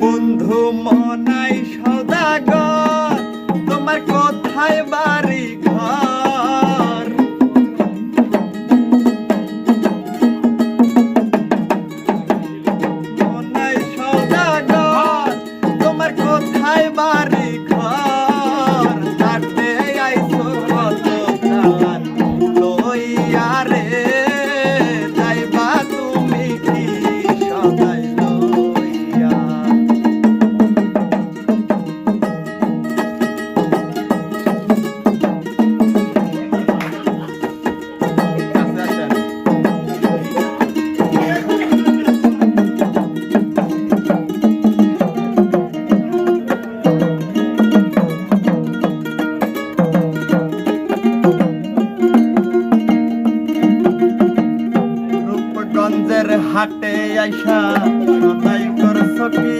বন্ধু মনাই সদাগর তোমার কোথায় বাড়ি আইসা সদাই করছ কি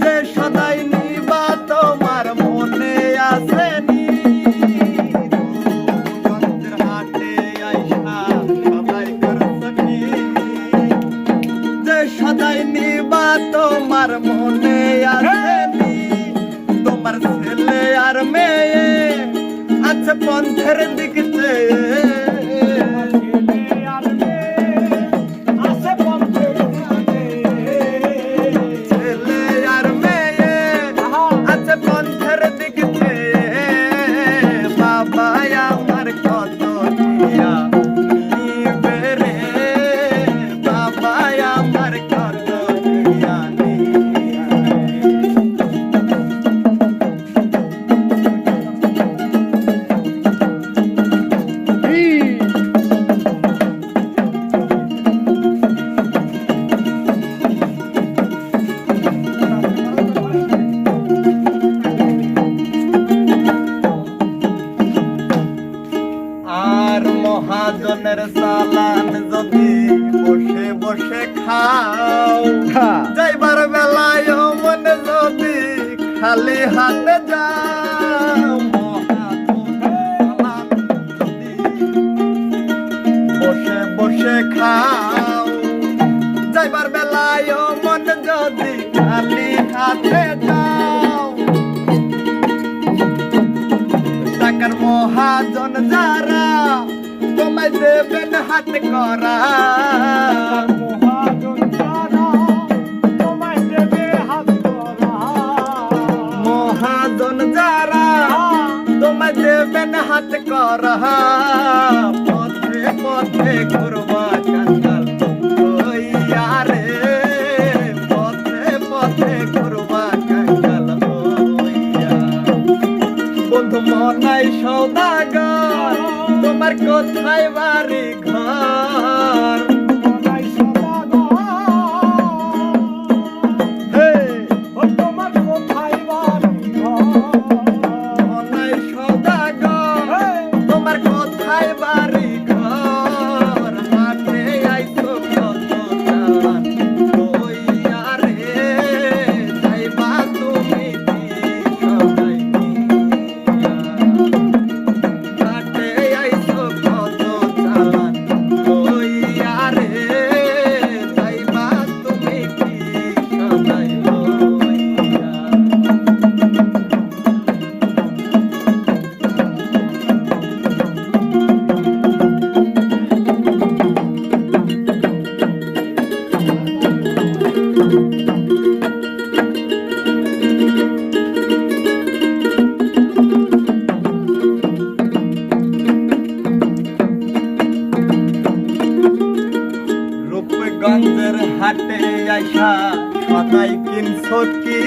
যে সদাই নিবা তোমার মনে আছে সদাই নিবা তোমার মনে আছে তোমার ছেলে আর মেয়ে আছে পন্থের দিক চেয়ে। বসে খাও। যাইবার বেলায় মনে যদি খালি হাতে যাও বসে বসে খাও। যাইবার বেলায় মন যদি খালি হাতে যাও। টাকার মহাজন যারা তোমায় দেবেন হাত করা। মনাই সৌদাগর। তোমার কোথায় বাড়ি ঘর। হাটে আইসা সদাই কিনছো কি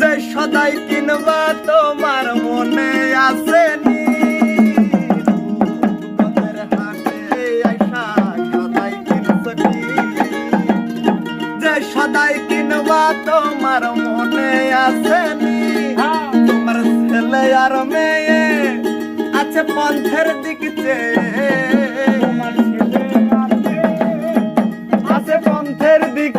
যে সদাই কিনবা তোমার মনে আছে নি রূপগঞ্জের সদাই কিনবা তোমার মনে তোমার ছেলে আর মেয়ে আছে পন্থের দিক আছে পন্থের দিক